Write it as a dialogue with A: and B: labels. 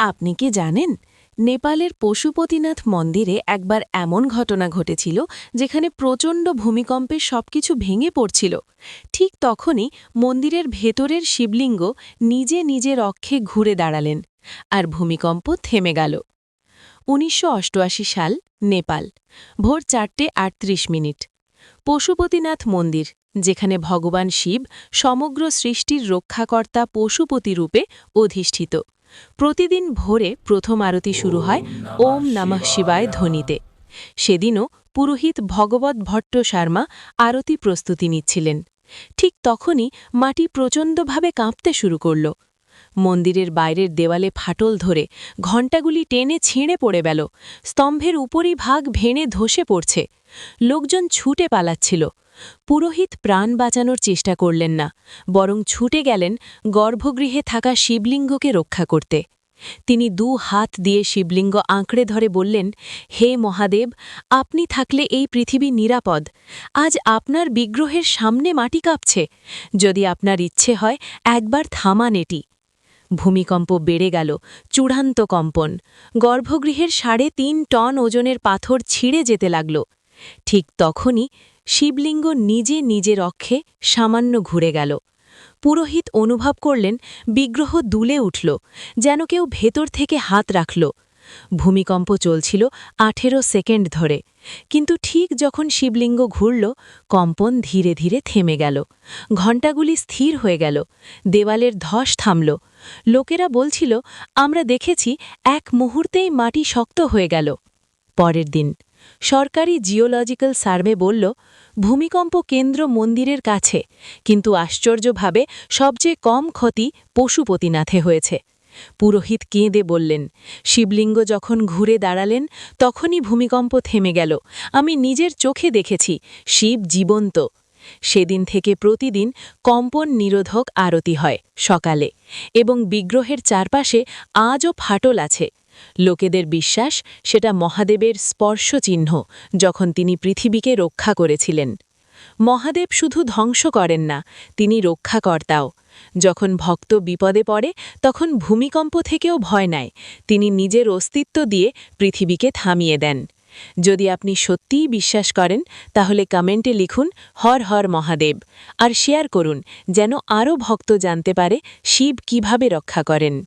A: আপনি কি জানেন, নেপালের পশুপতিনাথ মন্দিরে একবার এমন ঘটনা ঘটেছিল যেখানে প্রচণ্ড ভূমিকম্পে সবকিছু ভেঙে পড়ছিল। ঠিক তখনই মন্দিরের ভেতরের শিবলিঙ্গ নিজে নিজের অক্ষে ঘুরে দাঁড়ালেন আর ভূমিকম্প থেমে গেল। উনিশশো অষ্টআশি সাল, নেপাল, ভোর চারটে আটত্রিশ মিনিট। পশুপতিনাথ মন্দির, যেখানে ভগবান শিব সমগ্র সৃষ্টির রক্ষাকর্তা পশুপতি রূপে অধিষ্ঠিত। প্রতিদিন ভোরে প্রথম আরতি শুরু হয় ওম নমঃ শিবায় ধ্বনিতে। সেদিনও পুরোহিত ভগবত ভট্ট শর্মা আরতি প্রস্তুতি নিচ্ছিলেন। ঠিক তখনই মাটি প্রচণ্ডভাবে কাঁপতে শুরু করল। মন্দিরের বাইরের দেওয়ালে ফাটল ধরে ঘণ্টাগুলি টেনে ছিঁড়ে পড়ে গেল। স্তম্ভের উপরই ভাগ ভেঙে ধসে পড়ছে। লোকজন ছুটে পালাচ্ছিল। পুরোহিত প্রাণ বাঁচানোর চেষ্টা করলেন না, বরং ছুটে গেলেন গর্ভগৃহে থাকা শিবলিঙ্গকে রক্ষা করতে। তিনি দু হাত দিয়ে শিবলিঙ্গ আঁকড়ে ধরে বললেন, হে মহাদেব, আপনি থাকলে এই পৃথিবী নিরাপদ। আজ আপনার বিগ্রহের সামনে মাটি কাঁপছে। যদি আপনার ইচ্ছে হয়, একবার থামান এটি। ভূমিকম্প বেড়ে গেল, চূড়ান্ত কম্পন। গর্ভগৃহের সাড়ে তিন টন ওজনের পাথর ছিঁড়ে যেতে লাগল। ঠিক তখনই শিবলিঙ্গ নিজে নিজের রক্ষে সামান্য ঘুরে গেল। পুরোহিত অনুভব করলেন, বিগ্রহ দুলে উঠল, যেন কেউ ভেতর থেকে হাত রাখল। ভূমিকম্প চলছিল আঠেরো সেকেন্ড ধরে। কিন্তু ঠিক যখন শিবলিঙ্গ ঘুরল, কম্পন ধীরে ধীরে থেমে গেল। ঘণ্টাগুলি স্থির হয়ে গেল। দেওয়ালের ধস থামল। লোকেরা বলছিল, আমরা দেখেছি এক মুহূর্তেই মাটি শক্ত হয়ে গেল। পরের দিন সরকারি জিওলজিক্যাল সার্ভে বলল, ভূমিকম্প কেন্দ্র মন্দিরের কাছে। কিন্তু আশ্চর্যভাবে সবচেয়ে কম ক্ষতি পশুপতিনাথে হয়েছে। পুরোহিত কেঁদে বললেন, শিবলিঙ্গ যখন ঘুরে দাঁড়ালেন, তখনই ভূমিকম্প থেমে গেল। আমি নিজের চোখে দেখেছি, শিব জীবন্ত। সেদিন থেকে প্রতিদিন কম্পন নিরোধক আরতি হয় সকালে এবং বিগ্রহের চারপাশে আজও ফাটল আছে। লোকেদের বিশ্বাস, সেটা মহাদেবের স্পর্শ চিহ্ন যখন তিনি পৃথিবীকে রক্ষা করেছিলেন। মহাদেব শুধু ধ্বংস করেন না, তিনি রক্ষাকর্তাও। যখন ভক্ত বিপদে পড়ে, তখন ভূমিকম্প থেকেও ভয় নেয়। তিনি নিজের অস্তিত্ব দিয়ে পৃথিবীকে থামিয়ে দেন। যদি আপনি সত্যিই বিশ্বাস করেন, তাহলে কমেন্টে লিখুন, হর হর মহাদেব আর শেয়ার করুন, যেন আরও ভক্ত জানতে পারে শিব কীভাবে রক্ষা করেন।